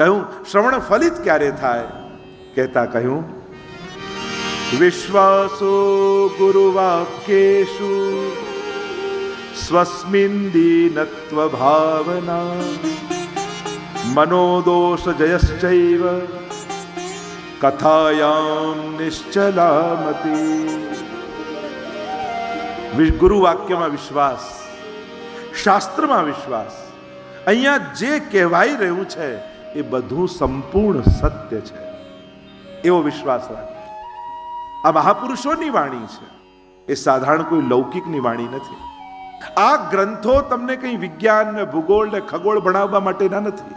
કહ્યું, શ્રવણ ફલિત ક્યારે થાય? કહેતા કહ્યું, વિશ્વાસો ગુરુવાક્યેષુ સ્વસ્મિન દીનત્વ ભાવના મનોદોષ જયશ્ચૈવ કથાયામ નિશ્ચલામતી. ગુરુ વાક્યમાં વિશ્વાસ, શાસ્ત્રમાં વિશ્વાસ, અહીંયા જે કહેવાઈ રહ્યું છે એ બધું સંપૂર્ણ સત્ય છે. એવો વિશ્વાસ રાખે આ મહાપુરુષોની વાણી છે. એ સાધારણ કોઈ લૌકિકની વાણી નથી. આ ગ્રંથો તમને કંઈ વિજ્ઞાન ને ભૂગોળ ને ખગોળ ભણાવવા માટેના નથી.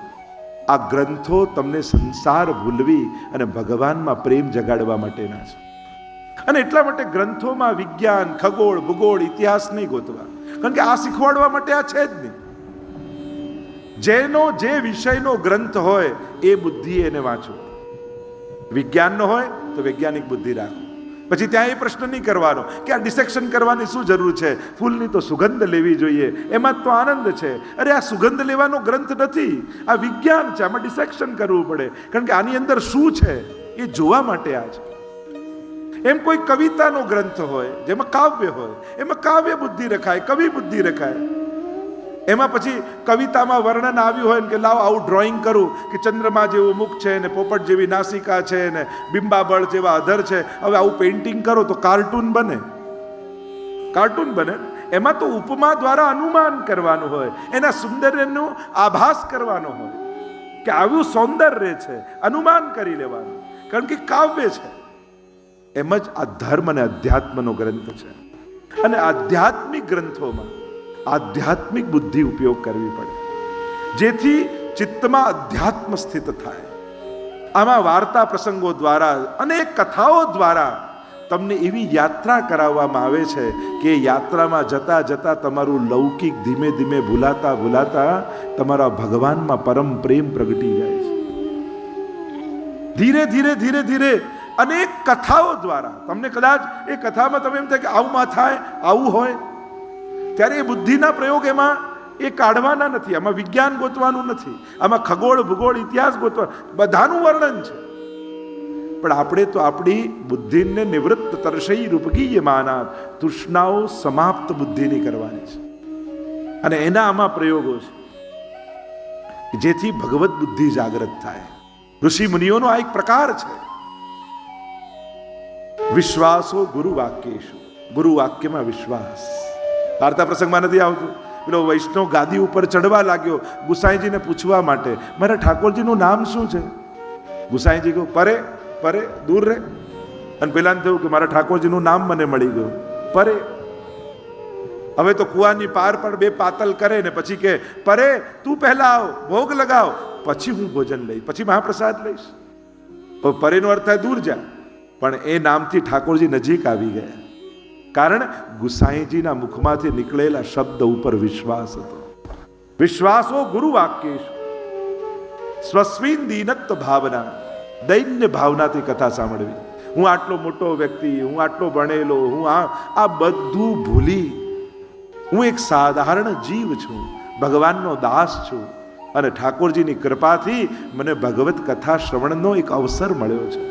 આ ગ્રંથો તમને સંસાર ભૂલવી અને ભગવાનમાં પ્રેમ જગાડવા માટેના છે. અને એટલા માટે ગ્રંથોમાં વિજ્ઞાન, ખગોળ, ભૂગોળ, ઇતિહાસ નહીં ગોતવા. કારણ કે આ શીખવાડવા માટે આ છે જ નહીં. જેનો જે વિષયનો ગ્રંથ હોય, એ બુદ્ધિ એને વાંચો. વિજ્ઞાનનો હોય, તો વૈજ્ઞાનિક બુદ્ધિ રાખો. પછી ત્યાં એ પ્રશ્ન નહીં કરવાનો કે આ ડિસેક્શન કરવાની શું જરૂર છે? ફૂલની તો સુગંધ લેવી જોઈએ. એમાં તો આનંદ છે. અરે, આ સુગંધ લેવાનો ગ્રંથ નથી. આ વિજ્ઞાન છે. આમાં ડિસેક્શન કરવું પડે. કારણ કે આની અંદર શું છે? એ જોવા માટે આ છે. એમ કોઈ કવિતાનો ગ્રંથ હોય, જેમાં કાવ્ય હોય, એમાં કાવ્ય બુદ્ધિ રખાય, કવિ બુદ્ધિ રખાય એમાં પછી કવિતામાં વર્ણન આવ્યું હોય ને કે લાવ આવું ડ્રોઈંગ કરું કે ચંદ્રમા જેવું મુખ છે ને પોપટ જેવી નાસિકા છે ને બિંબાબળ જેવા અધર છે, હવે આવું પેઇન્ટિંગ કરો તો કાર્ટૂન બને. કાર્ટૂન બને. એમાં તો ઉપમા દ્વારા અનુમાન કરવાનું હોય, એના સૌંદર્યનો આભાસ કરવાનો હોય, કે આવ્યું સૌંદર્ય છે, અનુમાન કરી લેવાનું, કારણ કે કાવ્ય છે. એમ જ આ ધર્મ અને અધ્યાત્મનો ગ્રંથ છે. અને આધ્યાત્મિક ગ્રંથોમાં આધ્યાત્મિક બુદ્ધિ ઉપયોગ કરવી પડે. જેથી ચિત્તમાં અધ્યાત્મ સ્થિત થાય. આમાં વાર્તા પ્રસંગો દ્વારા અનેક કથાઓ દ્વારા તમને એવી યાત્રા કરાવવામાં આવે છે કે યાત્રામાં જતા જતા તમારું લૌકિક ધીમે ધીમે ભૂલાતા ભૂલાતા તમારા ભગવાનમાં પરમ પ્રેમ પ્રગટી જાય છે. ધીરે ધીરે ધીરે ધીરે અનેક કથાઓ દ્વારા, તમને કદાચ એ કથામાં તમે એમ થાય કે આવું માં થાય, આવું હોય ત્યારે એ બુદ્ધિના પ્રયોગ એમાં એ કાઢવાના નથી. આમાં વિજ્ઞાન ગોતવાનું નથી. આમાં ખગોળ, ભૂગોળ, ઇતિહાસ ગોતવા બધાનું વર્ણન છે. પણ આપણે તો આપણી બુદ્ધિને નિવૃત્ત તરસઈ રૂપગીય માના તૃષ્ણાઓ સમાપ્ત બુદ્ધિની કરવાની છે. અને એના આમાં પ્રયોગો છે. જેથી ભગવત બુદ્ધિ જાગૃત થાય. ઋષિ મુનિઓનો આ એક પ્રકાર છે. વિશ્વાસો ગુરુ વાક્યેશુ ગુરુ વાક્યમાં વિશ્વાસ. વાર્તા પ્રસંગમાં નથી આવતું. પેલો વૈષ્ણવ ગાદી ઉપર ચડવા લાગ્યો ગુસાઈજીને પૂછવા માટે, મારા ઠાકોરજીનું નામ શું છે? ગુસાઈજી કહ્યું, પરે પરે, દૂર રે. અને પેલાને થયું કે, મારા ઠાકોરજીનું નામ મને મળી ગયું. પરે. હવે તો કુવાની પાર પર બે પાતલ કરે ને પછી કે, પરે, તું પહેલા આવ, ભોગ લગાવ, પછી હું ભોજન લઈશ, પછી મહાપ્રસાદ લઈશ. પરેનો અર્થ દૂર જા. પણ એ નામથી ઠાકોરજી નજીક આવી ગયા. કારણ ગુસાઈજીના મુખમાંથી નીકળેલા શબ્દ ઉપર વિશ્વાસ હતો. વિશ્વાસો ગુરુ વાક્યેશ સ્વસ્વીન દીનત્વ ભાવના, દૈન્ય ભાવનાથી કથા સાંભળવી. હું આટલો મોટો વ્યક્તિ, હું આટલો ભણેલો, હું આ આ બધું ભૂલી. હું એક સાધારણ જીવ છું, ભગવાનનો દાસ છું અને ઠાકોરજીની કૃપાથી મને ભગવત કથા શ્રવણનો એક અવસર મળ્યો છે.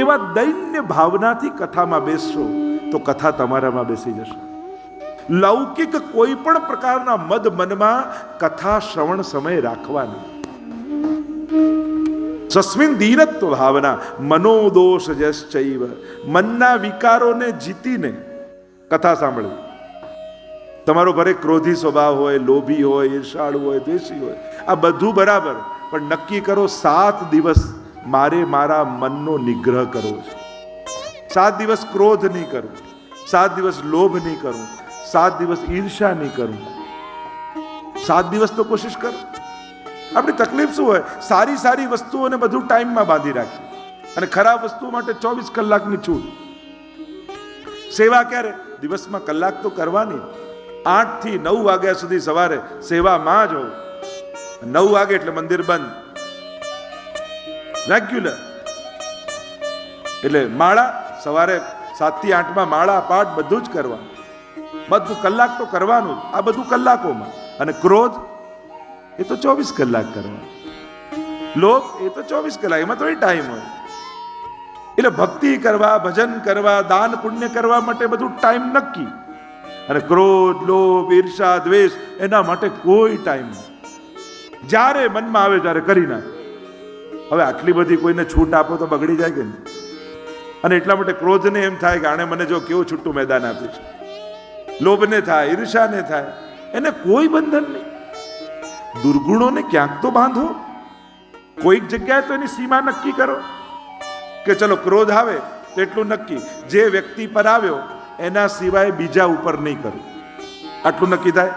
એવા દૈન્ય ભાવનાથી કથામાં બેસશો તો કથા તમારામાં બેસી જશે. લૌકિક કોઈ પણ પ્રકારના મદ મનમાં કથા શ્રવણ સમય રાખવાની. સસ્મિન દીનત્વ ભાવના મનોદોષ જશ્ચૈવ. મનના વિકારોને જીતીને કથા સાંભળવી. તમારો ભરે ક્રોધી સ્વભાવ હોય, લોભી હોય, ઈર્ષાળુ હોય, દ્વેષી હોય, આ બધું બરાબર, પણ નક્કી કરો સાત દિવસ મારે મારા મનનો નિગ્રહ કરવો છે. સાત દિવસ ક્રોધ નહીં કરું. સાત દિવસ લોભ નહીં કરું. સાત દિવસ ઈર્ષા નહીં કરું. સાત દિવસ તો કોશિશ કર. આપણી તકલીફ શું હોય? સારી સારી વસ્તુઓને બધું ટાઈમમાં બાંધી રાખી. અને ખરાબ વસ્તુ માટે ચોવીસ કલાકની છૂટ. સેવા ક્યારે? દિવસમાં કલાક તો કરવાની. આઠથી નવ વાગ્યા સુધી સવારે સેવામાં જ હોવ નવ વાગે એટલે મંદિર બંધ. રેગ્યુલર એટલે માળા સવારે સાતથી આઠમાં માળા, પાઠ બધું જ કરવાનું. બધું કલાક તો કરવાનું જ, આ બધું કલાકોમાં. અને ક્રોધ, એ તો ચોવીસ કલાક કરવાનું. લોક એ તો ચોવીસ કલાક, એમાં થોડી ટાઈમ હોય. એટલે ભક્તિ કરવા, ભજન કરવા, દાન પુણ્ય કરવા માટે બધું ટાઈમ નક્કી. અને ક્રોધ, લોભ, ઈર્ષા, દ્વેષ, એના માટે કોઈ ટાઈમ નહીં. જ્યારે મનમાં આવે ત્યારે કરી નાખે. હવે આટલી બધી કોઈને છૂટ આપો તો બગડી જાય કે નહીં? અને એટલા માટે ક્રોધને એમ થાય કે આણે મને જો કેવું છૂટું મેદાન આપ્યું છે. લોભને થાય, ઈર્ષાને થાય, એને કોઈ બંધન નહીં. દુર્ગુણોને ક્યાંક તો બાંધો. કોઈક જગ્યાએ તો એની સીમા નક્કી કરો કે ચલો ક્રોધ આવે તો એટલું નક્કી. જે વ્યક્તિ પર આવ્યો, એના સિવાય બીજા ઉપર નહીં કરવું આટલું નક્કી થાય?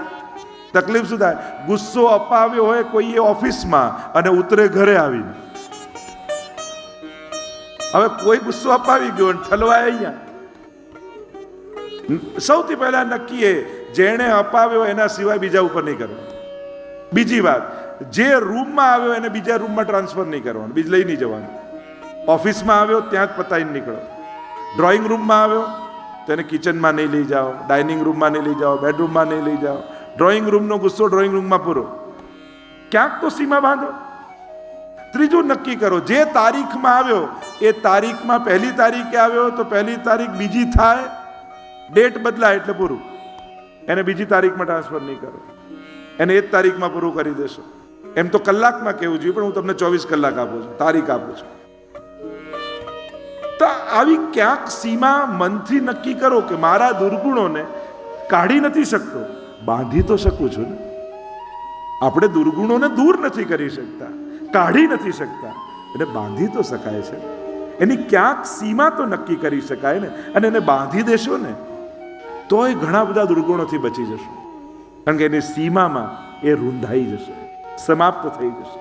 તકલીફ શું થાય? ગુસ્સો અપાવ્યો હોય કોઈએ ઓફિસમાં અને ઉતરે ઘરે આવીને. હવે કોઈ ગુસ્સો અપાવી ગયો ઠલવાય અહીંયા. સૌથી પહેલા નક્કી એ જેણે અપાવ્યો એના સિવાય બીજા ઉપર નહીં કરવાનું. બીજી વાત, જે રૂમમાં આવ્યો એને બીજા રૂમમાં ટ્રાન્સફર નહીં કરવાનું, બીજ લઈ નહીં જવાનું. ઓફિસમાં આવ્યો ત્યાં જ પતાવીને નીકળો. ડ્રોઈંગ રૂમમાં આવ્યો તેને કિચનમાં નહીં લઈ જાઓ, ડાઇનિંગ રૂમમાં નહીં લઈ જાઓ, બેડરૂમમાં નહીં લઈ જાઓ. ડ્રોઈંગ રૂમનો ગુસ્સો ડ્રોઈંગ રૂમમાં પૂરો. ક્યાંક તો સીમા બાંધો. ત્રીજું નક્કી કરો. જે તારીખમાં આવ્યો, એ તારીખમાં પહેલી તારીખે આવ્યો તો પહેલી તારીખ બીજી થાય. ડેટ બદલાય એટલે પૂરું. એને બીજી તારીખમાં ટ્રાન્સફર નહીં કરો. એને એ જ તારીખમાં પૂરું કરી દેશો. એમ તો કલાકમાં કેવું જોઈએ, પણ હું તમને ચોવીસ કલાક આપું છું, તારીખ આપું છું. તો આવી ક્યાંક સીમા મનથી નક્કી કરો કે મારા દુર્ગુણોને કાઢી નથી શકતો. બાંધી તો શકું છું ને. આપણે દુર્ગુણોને દૂર નથી કરી શકતા. કાઢી નથી શકતા. એને બાંધી તો શકાય છે. એની ક્યાંક સીમા તો નક્કી કરી શકાય ને. અને એને બાંધી દેશો ને, તોય ઘણા બધા દુર્ગુણોથી બચી જશો. કારણ કે એની સીમામાં એ રૂંધાઈ જશે. સમાપ્ત થઈ જશે.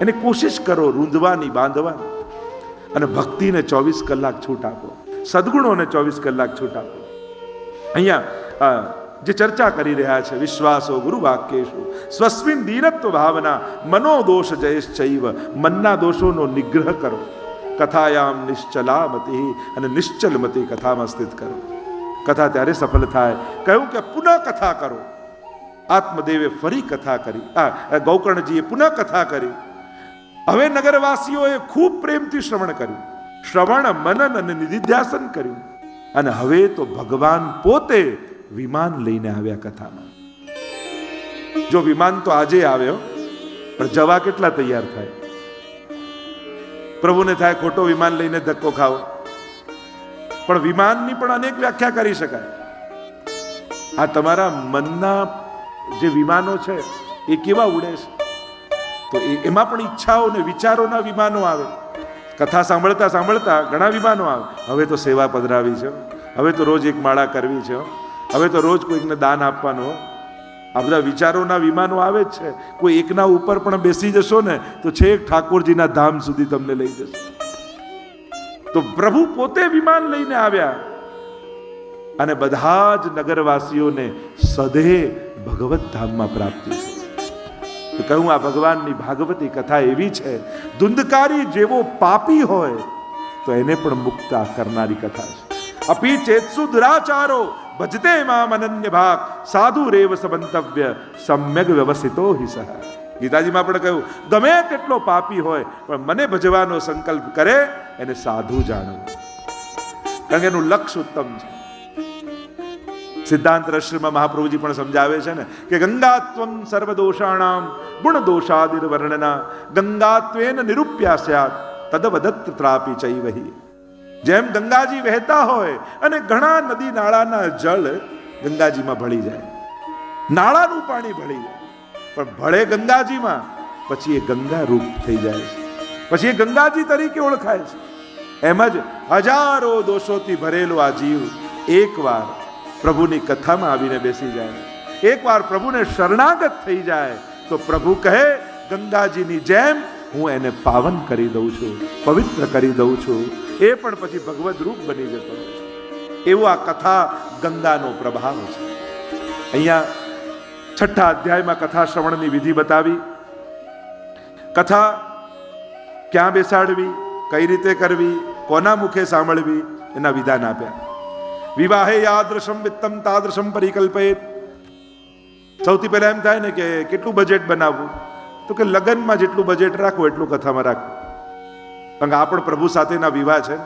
એને કોશિશ કરો રૂંધવાની, બાંધવાની. અને ભક્તિને ચોવીસ કલાક છૂટ આપો. સદગુણોને ચોવીસ કલાક છૂટ આપો. અહીંયા જે ચર્ચા કરી રહ્યા છે, વિશ્વાસો ગુરુ વાક્યેશુ સ્વસ્મિન દીનત્વ ભાવના, મનોદોષ જયશ્ચૈવ. મનના દોષોનો નિગ્રહ કરો. કથાયામ નિશ્ચલામતી અને નિશ્ચલમતી કથામાં સ્થિત કરો. કથા ત્યારે સફળ થાય. કહ્યું કે પુનઃ કથા કરો. આત્મદેવે ફરી કથા કરી. આ ગૌકર્ણજીએ પુનઃ કથા કરી. હવે નગરવાસીઓએ ખૂબ પ્રેમથી શ્રવણ કર્યું. શ્રવણ, મનન અને નિધિધ્યાસન કર્યું. અને હવે તો ભગવાન પોતે વિમાન લઈને આવ્યા કથામાં. જો વિમાન તો આજે આવ્યો, પણ જવા કેટલા તૈયાર થાય? પ્રભુને થાય ખોટો વિમાન લઈને ધક્કો ખાવો. પણ વિમાનની પણ અનેક વ્યાખ્યા કરી શકાય. આ તમારા મનના જે વિમાનો છે, એ કેવા ઉડે છે? તો એમાં પણ ઈચ્છાઓ ને વિચારોના વિમાનો આવે. કથા સાંભળતા સાંભળતા ઘણા વિમાનો આવે. હવે તો સેવા પધરાવી છે. હવે તો રોજ એક માળા કરવી છે. હવે તો રોજ કોઈકને દાન આપવાનું. આ બધા વિચારોના વિમાનો આવે જ છે. કોઈ એકના ઉપર પણ બેસી જશો ને, તો છેક ઠાકોરજીના ધામ સુધી તમને લઈ જશે. તો પ્રભુ પોતે વિમાન લઈને આવ્યા. અને બધા જ નગરવાસીઓને સદે ભગવત ધામમાં પ્રાપ્તિ કહું આ ભગવાનની ભાગવતી કથા એવી છે, ધુંધકારી જેવો પાપી હોય, તો એને પણ મુક્ત કરનારી કથા છે. અપી ચેતસુ દુરાચારો ભજતે મામ અનન્ય ભાગ સાધુ રેવ સમંતવ્ય સમ્યક વ્યવસ્થિતો હિ સહ ગીતાજીમાં પણ કહ્યું ગમે તેટલો પાપી હોય પણ મને ભજવાનો સંકલ્પ કરે એને સાધુ જાણવું કારણ કે એનું લક્ષ્ય ઉત્તમ છે સિદ્ધાંત રશ્મિમાં મહાપ્રભુજી પણ સમજાવે છે ને કે ગંગાત્વમ સર્વદોષાણામ ગુણ દોષાદિર વર્ણના ગંગાત્વેન નિરૂપ્યા સ્યાત તદવદત્ત ત્રાપી ચૈવહી જેમ ગંગાજી વહેતા હોય અને ઘણા નદી નાળાના જળ ગંગાજીમાં ભળી જાય. નાળાનું પાણી ભળી જાય. પણ ભળે ગંગાજીમાં, પછી એ ગંગા રૂપ થઈ જાય છે. પછી એ ગંગાજી તરીકે ઓળખાય છે. એમ જ હજારો દોષોથી ભરેલો આ જીવ એકવાર પ્રભુની કથામાં આવીને બેસી જાય. એકવાર પ્રભુને શરણાગત થઈ જાય તો પ્રભુ કહે, ગંગાજીની જેમ હું એને પાવન કરી દઉં છું, પવિત્ર કરી દઉં છું એ પણ પછી ભગવદ રૂપ બની જતો એવો આ કથા ગંગાનો પ્રભાવ છે. અહીંયા છઠ્ઠા અધ્યાયમાં કથા શ્રવણની વિધિ બતાવી. કથા ક્યાં બેસાડવી, કઈ રીતે કરવી, કોના મુખે સાંભળવી, એના વિધાન આપ્યા. વિવાહે યાદૃશમ વિત્તમ તાદૃશમ પરિકલ્પેત સૌથી પહેલા એમ થાય ને કે કેટલું બજેટ બનાવવું? તો કે લગ્નમાં જેટલું બજેટ રાખો એટલું કથામાં રાખો કારણ કે આ પણ પ્રભુ સાથેના વિવાહ છે.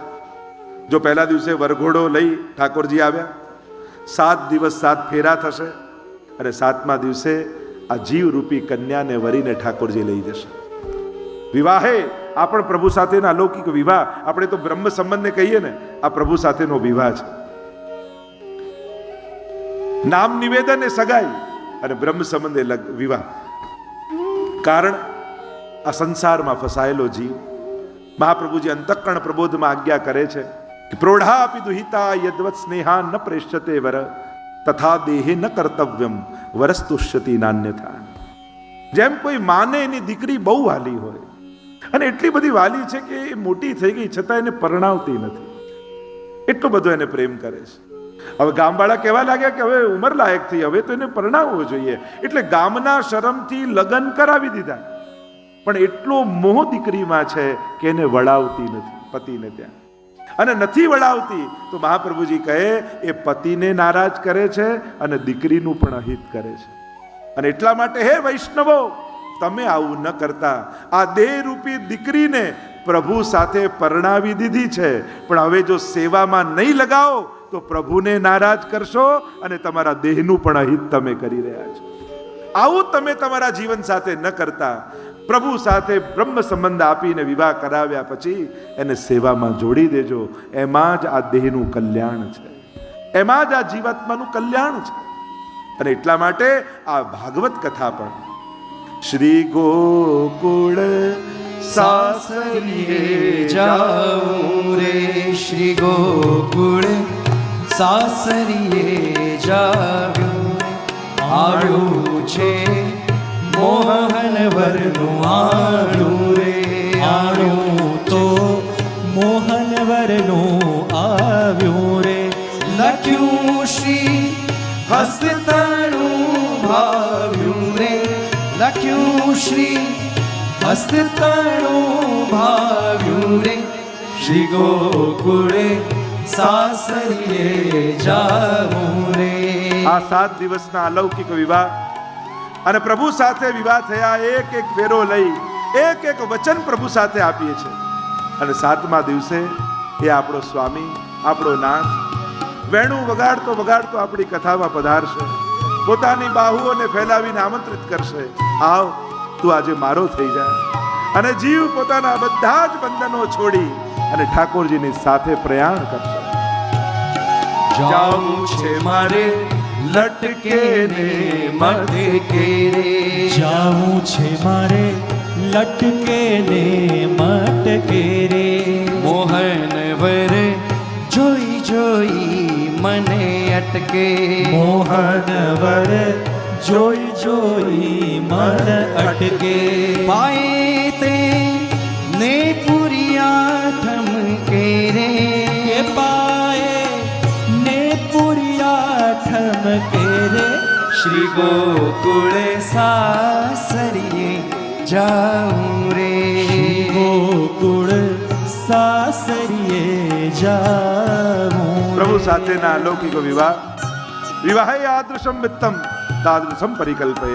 જો પહેલા દિવસે વરઘોડો લઈ ઠાકોરજી આવ્યા, સાત દિવસ સાત ફેરા થશે અને સાતમા દિવસે આ જીવરૂપી કન્યાને વરીને ઠાકોરજી લઈ જશે. વિવાહે આ પણ પ્રભુ સાથેના અલૌકિક વિવાહ. આપણે તો બ્રહ્મ સંબંધને કહીએ ને, આ પ્રભુ સાથેનો વિવાહ છે. નામ નિવેદન એ સગાઈ અને બ્રહ્મ સંબંધે લગ- વિવાહ. કારણ આ સંસારમાં ફસાયેલો જીવ મહાપ્રભુજી અંતઃકરણ પ્રબોધમાં આજ્ઞા કરે છે કે પ્રૌઢાપી દુહિતા યદવત સ્નેહા ન પ્રેષ્યતે વર, તથા દેહે ન કર્તવ્યમ, વરસ્તુષ્યતિ નાન્યથા. જેમ કોઈ માને એની દીકરી બહુ વાલી હોય, અને એટલી બધી વાલી છે કે એ મોટી થઈ ગઈ, છતાં એને પરણાવતી નથી. એટલો બધો એને પ્રેમ કરે છે. હવે ગામવાળા કહેવા લાગ્યા કે હવે ઉંમર લાયક થઈ, હવે તો એને પરણાવવો જોઈએ. એટલે ગામના શરમથી લગ્ન કરાવી દીધા. પણ એટલો મોહ દીકરીમાં છે કે એને વળાવતી નથી, પતિને ત્યાં. અને નથી વળાવતી, તો મહાપ્રભુજી કહે, એ પતિને નારાજ કરે છે અને દીકરીનું પણ અહિત કરે છે. અને એટલા માટે, હે વૈષ્ણવો, તમે આવું ન કરતા. આ દેહરૂપી દીકરીને પ્રભુ સાથે પરણાવી દીધી છે. પણ હવે જો સેવામાં નહીં લગાવો, તો પ્રભુને નારાજ કરશો અને તમારા દેહનું પણ અહિત તમે કરી રહ્યા છો. આવું તમે તમારા જીવન સાથે ન કરતા. પ્રભુ સાથે બ્રહ્મ સંબંધ આપીને વિવાહ કરાવ્યા પછી એને સેવામાં જોડી દેજો. એમાં જ આ દેહનું કલ્યાણ છે. એમાં જ આ જીવાત્માનું કલ્યાણ છે. અને એટલા માટે આ ભાગવત કથા પણ. શ્રી ગોકુળ સાસરીએ જાઉં રે. શ્રી ગોકુળ સાસરીએ જાઉં આવ્યું છે મોહન વરનું આણું રે આણું તો મોહનવરનું આવ્યું રે લખ્યું શ્રી હસ્તતાણું ભાવ્યું રે લખ્યું શ્રી હસ્તતાણું ભાવ્યું રે શ્રી ગોકુળે સાસરીએ જાવું રે આ સાત દિવસના અલૌકિક વિવાહ અને પ્રભુ સાથે વિવાહ થયા, એક એક ફેરો લઈ, એક એક વચન પ્રભુ સાથે આપીએ છીએ. અને સાતમા દિવસે એ આપણો સ્વામી, આપણો નાથ, વેણું વગાડતો વગાડતો આપણી કથામાં પધારશે. પોતાની બાહુઓને ફેલાવીને આમંત્રિત કરશે. આવ, તું આજે મારો થઈ જા. અને જીવ પોતાના બધા જ બંધનો છોડી અને ઠાકોરજીની સાથે પ્રયાણ કરશે. જાવું છે મારે લટકે ને મટકે રે. જાવું છે મારે લટકે ને મટકે રે. મોહન વર જોઈ જોઈ મને અટકે. મોહન વરે જોઈ જોઈ મન અટકે. પાએ ઠમકે રે શ્રી ગોકુળ સાસરીએ જાઉં રે ગોકુળ સાસરીએ જાવું પ્રભુ સાથેના અલૌકિક વિવાહ વિવાહ યાદૃશમ વિત્તમ તાદૃશમ પરિકલ્પે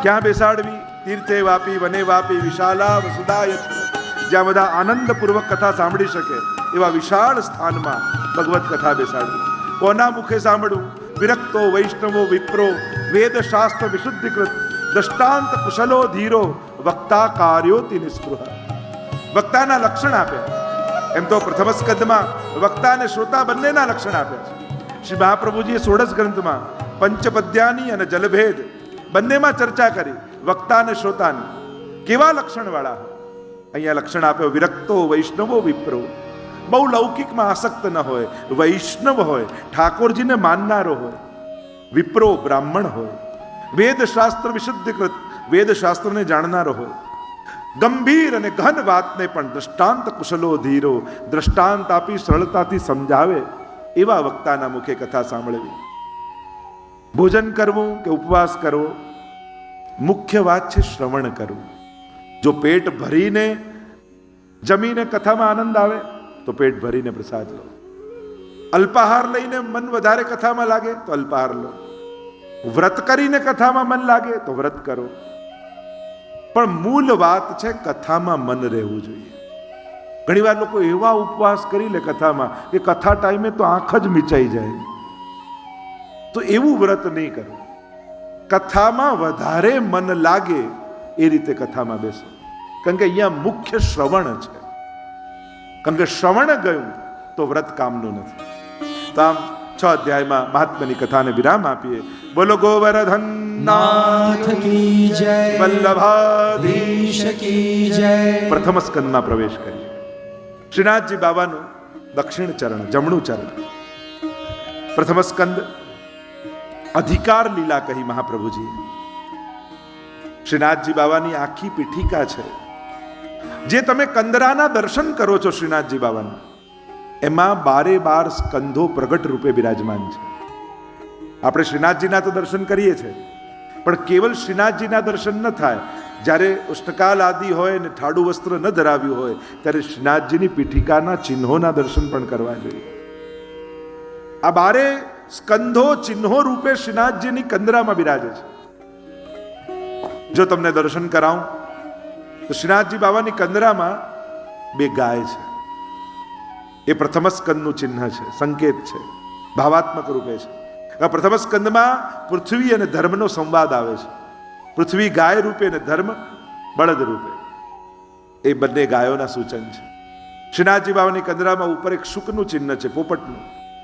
ક્યાં બેસાડવી તીર્થે વાપી વને વાપી વિશાલા વસુદાયત જ્યાં બધા આનંદપૂર્વક કથા સાંભળી શકે એવા વિશાળ સ્થાનમાં ભગવત કથા બેસાડવી કોના મુખે સાંભળવું વિરક્તો વૈષ્ણવો વિપ્રો વેદ શાસ્ત્ર વિશુદ્ધિકૃત દ્રષ્ટાંત કુશલો ધીરો વક્તા કાર્યોતિ નિસ્પૃહ વક્તાના લક્ષણ આપ્યા એમ તો પ્રથમ સ્કંદમાં વક્તા અને શ્રોતા બંનેના લક્ષણ આપ્યા છે શ્રી મહાપ્રભુજીએ સોળસ ગ્રંથમાં પંચપદ્યાની અને જલભેદ બંનેમાં ચર્ચા કરી વક્તા અને શ્રોતાની કેવા લક્ષણવાળા અહીંયા લક્ષણ આપ્યો વિરક્તો વૈષ્ણવો વિપ્રો બહુ લૌકિકમાં આસક્ત ન હોય, વૈષ્ણવ હોય, ઠાકોરજીને માનનારો હોય, વિપ્રો બ્રાહ્મણ હોય, વેદશાસ્ત્ર વિશુદ્ધિકૃત, વેદશાસ્ત્રને જાણનારો હોય. ગંભીર અને ઘન વાતને પણ દ્રષ્ટાંત કુશલો ધીરો, દ્રષ્ટાંત આપી સરળતાથી સમજાવે એવા વક્તાના મુખે કથા સાંભળવી. ભોજન કરવું કે ઉપવાસ કરવો? મુખ્ય વાત છે શ્રવણ કરવું. જો પેટ ભરીને જમીને કથામાં આનંદ આવે તો પેટ ભરીને પ્રસાદ લો. અલ્પાહાર લઈને મન વધારે કથામાં લાગે તો અલ્પાહાર લો. વ્રત કરીને કથામાં મન લાગે તો વ્રત કરો. પણ મૂળ વાત છે કથામાં મન રહેવું જોઈએ. ઘણીવાર લોકો એવા ઉપવાસ કરી લે કથામાં કે કથા ટાઈમે તો આંખ જ મીચાઈ જાય. તો એવું વ્રત નહીં કરવું કથામાં વધારે મન લાગે એ રીતે કથામાં બેસો. કારણ કે અહીંયા મુખ્ય શ્રવણ છે. કારણ કે શ્રવણ ગયું તો વ્રત કામનું નથી. તો આમ છ અધ્યાયમાં મહાત્માની કથાને વિરામ આપીએ. બોલો ગોવર્ધન નાથ કી જય વલ્લભાધીશ કી જય. પ્રથમ સ્કંદમાં પ્રવેશ કરીએ. શ્રીનાથજી બાબાનું દક્ષિણ ચરણ જમણું ચરણ. પ્રથમ સ્કંદ અધિકાર લીલા કહી મહાપ્રભુજી. શ્રીનાથજી બાબાની આખી પીઠિકા છે. જે તમે કંદરાના દર્શન કરો છો શ્રીનાથજી બાબાના, એમાં બારે બાર સ્કંધો પ્રગટ રૂપે બિરાજમાન છે. આપણે શ્રીનાથજીના તો દર્શન કરીએ છીએ, પણ કેવલ શ્રીનાથજીના દર્શન ન થાય, જ્યારે ઉષ્ણકાલ આદિ હોય ને ઠાડું વસ્ત્ર ન ધરાવ્યું હોય, ત્યારે શ્રીનાથજીની પીઠિકાના ચિહ્નોના દર્શન પણ કરવા જોઈએ. આ બારે સ્કંધો ચિહ્નો રૂપે શ્રીનાથજીની કંદરામાં બિરાજે છે. જો તમને દર્શન કરાવું તો શ્રીનાથજી બાબાની કંદરામાં બે ગાય છે. એ પ્રથમ સ્કંદનું ચિહ્ન છે, સંકેત છે, ભાવાત્મક રૂપે છે. પ્રથમ સ્કંદમાં પૃથ્વી અને ધર્મનો સંવાદ આવે છે. પૃથ્વી ગાય રૂપે અને ધર્મ બળદ રૂપે. એ બંને ગાયોના સૂચન છે. શ્રીનાથજી બાબાની કંદરામાં ઉપર એક શુકનું ચિહ્ન છે, પોપટનું.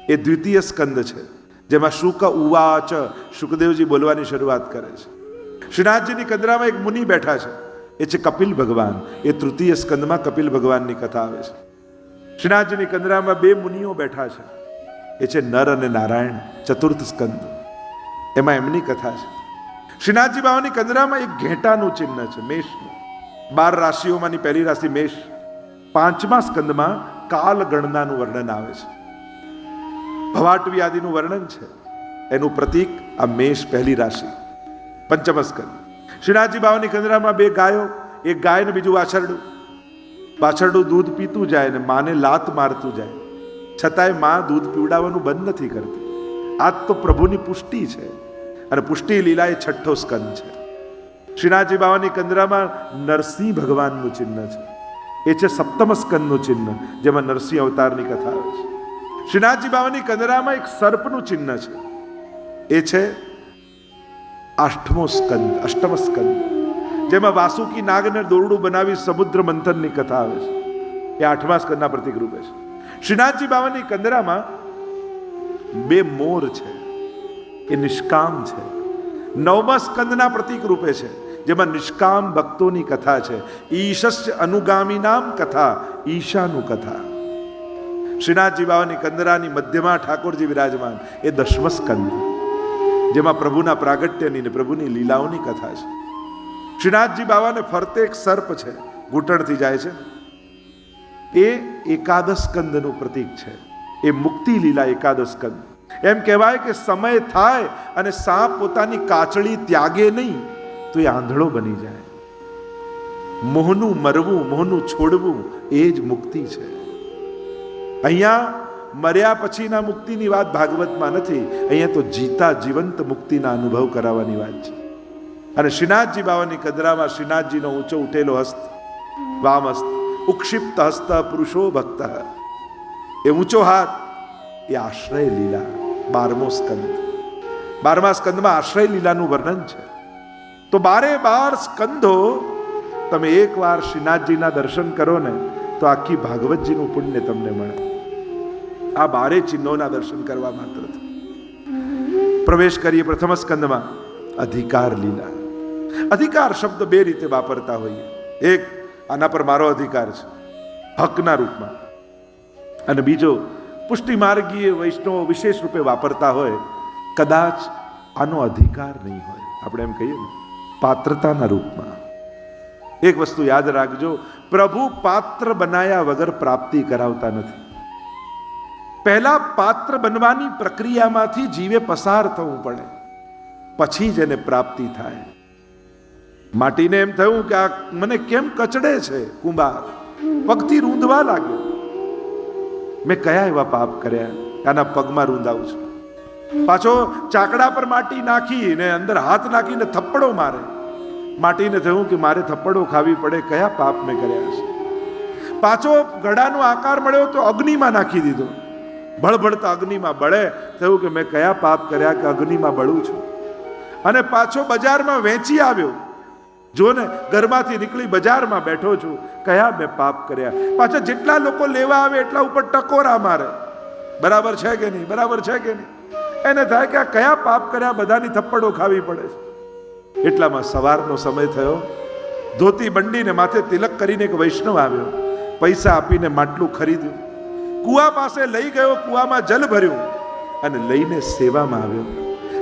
એ દ્વિતીય સ્કંદ છે, જેમાં શુક ઉવાચ શુકદેવજી બોલવાની શરૂઆત કરે છે. શ્રીનાથજીની કંદરામાં એક મુનિ બેઠા છે. એ છે કપિલ ભગવાન. એ તૃતીય સ્કંદમાં કપિલ ભગવાનની કથા આવે છે. શ્રીનાથજીની કંદરામાં બે મુનિઓ બેઠા છે. એ છે નર અને નારાયણ, ચતુર્થ સ્કંદ. એમાં એમની કથા છે. શ્રીનાથજી બાવાની કંદરામાં એક ઘેટાનું ચિહ્ન છે, મેષનું. બાર રાશિઓમાંની પહેલી રાશિ મેષ. પાંચમા સ્કંદમાં કાલ ગણનાનું વર્ણન આવે છે. ભવાટવી આદિનું વર્ણન છે. એનું પ્રતીક આ મેષ પહેલી રાશિ. પંચમ સ્કંદ. શ્રીનાથજી બાવાની કંદરામાં બે ગાયો, એક ગાય ને બીજું વાછરડું. વાછરડું દૂધ પીતું જાય ને માને લાત મારતું જાય. છતાંયમાં દૂધ પીવડાવવાનું બંધ નથી કરતી. આ તો પ્રભુની પુષ્ટિ છે અને પુષ્ટિ લીલા એ છઠ્ઠો સ્કંદ છે. શ્રીનાથજી બાવાની કંદરામાં નરસિંહ ભગવાનનું ચિહ્ન છે. એ છે સપ્તમ સ્કંદનું ચિહ્ન, જેમાં નરસિંહ અવતારની કથા આવે છે. શ્રીનાથજી બાવાની કંદરામાં એક સર્પનું ચિહ્ન છે. એ છે આઠમો સ્કંદ અષ્ટમ સ્કંદ જેમાં વાસુકી નાગને દોરડું બનાવી સમુદ્ર મંથનની કથા આવે છે. એ આઠમા સ્કંદના પ્રતિક રૂપે છે. શ્રીનાથજી બાવાની કંદરામાં બે મોર છે. એ નિષ્કામ છે. નવમા સ્કંદના પ્રતિક રૂપે છે, જેમાં નિષ્કામ ભક્તોની કથા છે. ઈશસ્ય અનુગામી નામ કથા, ઈશાનું કથા. શ્રીનાથજી બાવાની કંદરાની મધ્યમાં ઠાકોરજી વિરાજમાન. એ દશમ સ્કંદ જેમાં પ્રભુના પ્રાગટ્યની ને પ્રભુની લીલાઓની કથા છે. શ્રીનાથજી બાબાને ફરતે એક સર્પ છે, ઘૂંટણથી જાય છે. એ એકાદશ કંદનું પ્રતીક છે. એ મુક્તિ લીલા એકાદશ કંદ એમ કહેવાય કે સમય થાય અને સાપ પોતાની કાચળી ત્યાગે નહીં, તો એ આંધળો બની જાય. મોહનું મરવું, મોહનું છોડવું એ જ મુક્તિ છે. અહીંયા મર્યા પછીના મુક્તિની વાત ભાગવતમાં નથી. અહીંયા તો જીતા જીવંત મુક્તિના અનુભવ કરાવવાની વાત છે. અને શ્રીનાથજી બાબાની કદરામાં શ્રીનાથજીનો ઊંચો ઉઠેલો હસ્ત વામ હસ્ત ઉક્ષિપ્ત હસ્ત પુરુષો ભક્ત. એ ઊંચો હાથ, એ આશ્રય લીલા, બારમો સ્કંદ. બારમા સ્કંદમાં આશ્રય લીલાનું વર્ણન છે. તો બારે બાર સ્કંધો તમે એકવાર શ્રીનાથજીના દર્શન કરો ને, તો આખી ભાગવતજીનું પુણ્ય તમને મળે. આ બારે ચિહ્નોના દર્શન કરવા માત્રથી પ્રવેશ કરીએ પ્રથમ સ્કંદમાં. અધિકાર લીલા. અધિકાર શબ્દ બે રીતે વાપરતા હોઈએ. એક, આના પર મારો અધિકાર છે. હકના રૂપમાં. અને બીજો પુષ્ટિ માર્ગીય વૈષ્ણવ વિશેષ રૂપે વાપરતા હોય, કદાચ આનો અધિકાર નહીં હોય. આપણે એમ કહીએ ને, પાત્રતાના રૂપમાં. એક વસ્તુ યાદ રાખજો, પ્રભુ પાત્ર બનાયા વગર પ્રાપ્તિ કરાવતા નથી. પહેલા પાત્ર બનવાની પ્રક્રિયામાંથી જીવે પસાર થવું પડે. પછી જ એને પ્રાપ્તિ થાય. માટીને એમ થયું કે આ મને કેમ કચડે છે કુંભાર? પગથી રૂંધવા લાગ્યો. મેં કયા એવા પાપ કર્યા? આના પગમાં રૂંધાવું છું. પાછો ચાકડા પર માટી નાખી ને અંદર હાથ નાખીને થપ્પડો મારે. માટીને થયું કે મારે થપ્પડો ખાવી પડે, કયા પાપ મેં કર્યા છે? પાછો ગળાનો આકાર મળ્યો તો અગ્નિમાં નાખી દીધો. બળબડતા અગ્નિમાં બળે, થયું કે મેં કયા પાપ કર્યા કે અગ્નિમાં બળું છું. અને પાછો બજારમાં વેચી આવ્યો. જો ને ઘરમાંથી નીકળી બજારમાં બેઠો છું, કયા મેં પાપ કર્યા? પાછા જેટલા લોકો લેવા આવે એટલા ઉપર ટકોરા મારે. બરાબર છે કે નહીં? બરાબર છે કે નહીં? એને થાય કે આ કયા પાપ કર્યા, બધાની થપ્પડો ખાવી પડે છે. એટલામાં સવારનો સમય થયો. ધોતી બંડીને માથે તિલક કરીને એક વૈષ્ણવ આવ્યો. પૈસા આપીને માટલું ખરીદ્યું. કુવા પાસે લઈ ગયો, કુવામાં જલ ભર્યું અને લઈને સેવામાં આવ્યો.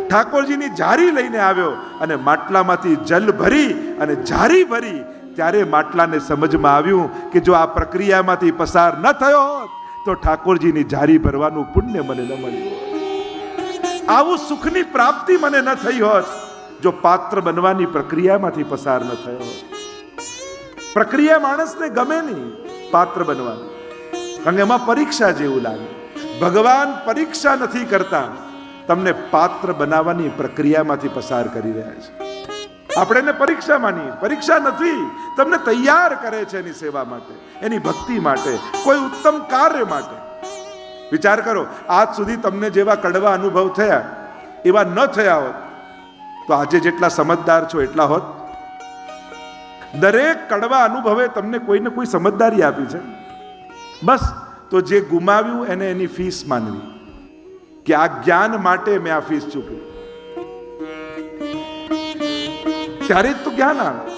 ઠાકોરજીની જારી લઈને આવ્યો અને માટલામાંથી જલ ભરી અને જારી ભરી ત્યારે માટલાને સમજમાં આવ્યું કે જો આ પ્રક્રિયામાંથી પસાર ન થયો હોત, તો ઠાકોરજીની જારી ભરવાનું પુણ્ય મને ન મળ્યું આવું સુખની પ્રાપ્તિ મને ન થઈ હોત, જો પાત્ર બનવાની પ્રક્રિયામાંથી પસાર ન થયો હોત. પ્રક્રિયા માણસને ગમે નહીં, પાત્ર બનવાની. કારણ કે એમાં પરીક્ષા જેવું લાગે. ભગવાન પરીક્ષા નથી કરતા. તમને પાત્ર બનાવવાની પ્રક્રિયામાંથી પસાર કરી રહ્યા છે. આપણે એને પરીક્ષા માનીએ. પરીક્ષા નથી. તમને તૈયાર કરે છે એની સેવા માટે, એની ભક્તિ માટે, કોઈ ઉત્તમ કાર્ય માટે. વિચાર કરો, આજ સુધી તમને જેવા કડવા અનુભવ થયા, એવા ન થયા હોત, તો આજે જેટલા સમજદાર છો એટલા હોત. દરેક કડવા અનુભવે તમને કોઈને કોઈ સમજદારી આપી છે. બસ, તો જે ગુમાવ્યું એને એની ફીસ માનવી. કે આ જ્ઞાન માટે મેં આ ફીસ ચૂકવી. ત્યારે જ તો જ્ઞાન આવે.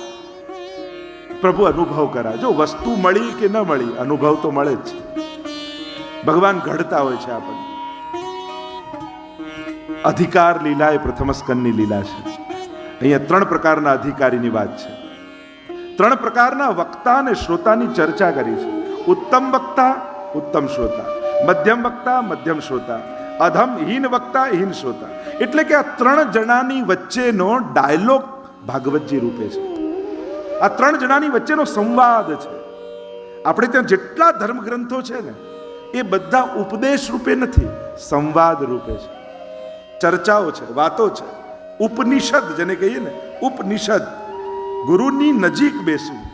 પ્રભુ, અનુભવ કરા. જો વસ્તુ મળી કે ન મળી, અનુભવ તો મળે જ છે. ભગવાન ઘડતા હોય છે આપણને. અધિકાર લીલા એ પ્રથમ સ્કનની લીલા છે. અહીંયા ત્રણ પ્રકારના અધિકારીની વાત છે. ત્રણ પ્રકારના વક્તા અને શ્રોતાની ચર્ચા કરી છે. ઉત્તમ વક્તા ઉત્તમ શ્રોતા મધ્યમ વક્તા મધ્યમ શ્રોતા અધમ હીન વક્તા હીન શ્રોતા એટલે કે આ ત્રણ જણાની વચ્ચેનો ડાયલોગ ભાગવતજી રૂપે છે. આ ત્રણ જણાની વચ્ચેનો સંવાદ છે. આપણે ત્યાં જેટલા ધર્મગ્રંથો છે ને, એ બધા ઉપદેશ રૂપે નથી, સંવાદ રૂપે છે. ચર્ચાઓ છે, વાતો છે. ઉપનિષદ જેને કહીએ ને, ઉપનિષદ. ગુરુની નજીક બેસવું.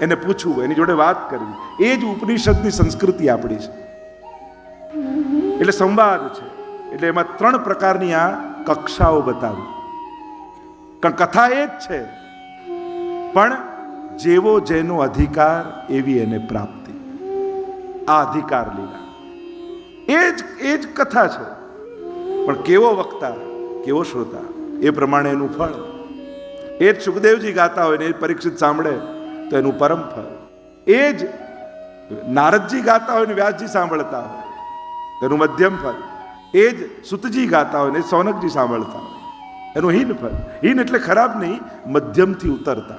એને પૂછવું એની જોડે વાત કરવી એ જ ઉપનિષદની સંસ્કૃતિ આપણી છે. એટલે સંવાદ છે. એટલે એમાં ત્રણ પ્રકારની આ કક્ષાઓ બતાવી. કારણ કથા એ જ છે. પણ જેવો જેનો અધિકાર એવી એને પ્રાપ્તિ. આ અધિકાર લીલા. એ જ એ જ કથા છે. પણ કેવો વક્તા, કેવો શ્રોતા, એ પ્રમાણે એનું ફળ. એ જ સુખદેવજી ગાતા હોય ને એ પરીક્ષિત સાંભળે. તો એનું પરમ ફળ. એ જ નારદજી ગાતા હોય ને વ્યાસજી સાંભળતા હોય એનું મધ્યમ ફળ. એ જ સુતજી ગાતા હોય ને સોનકજી સાંભળતા હોય. એનું હીન ફળ. હીન એટલે ખરાબ નહીં, મધ્યમથી ઉતરતા.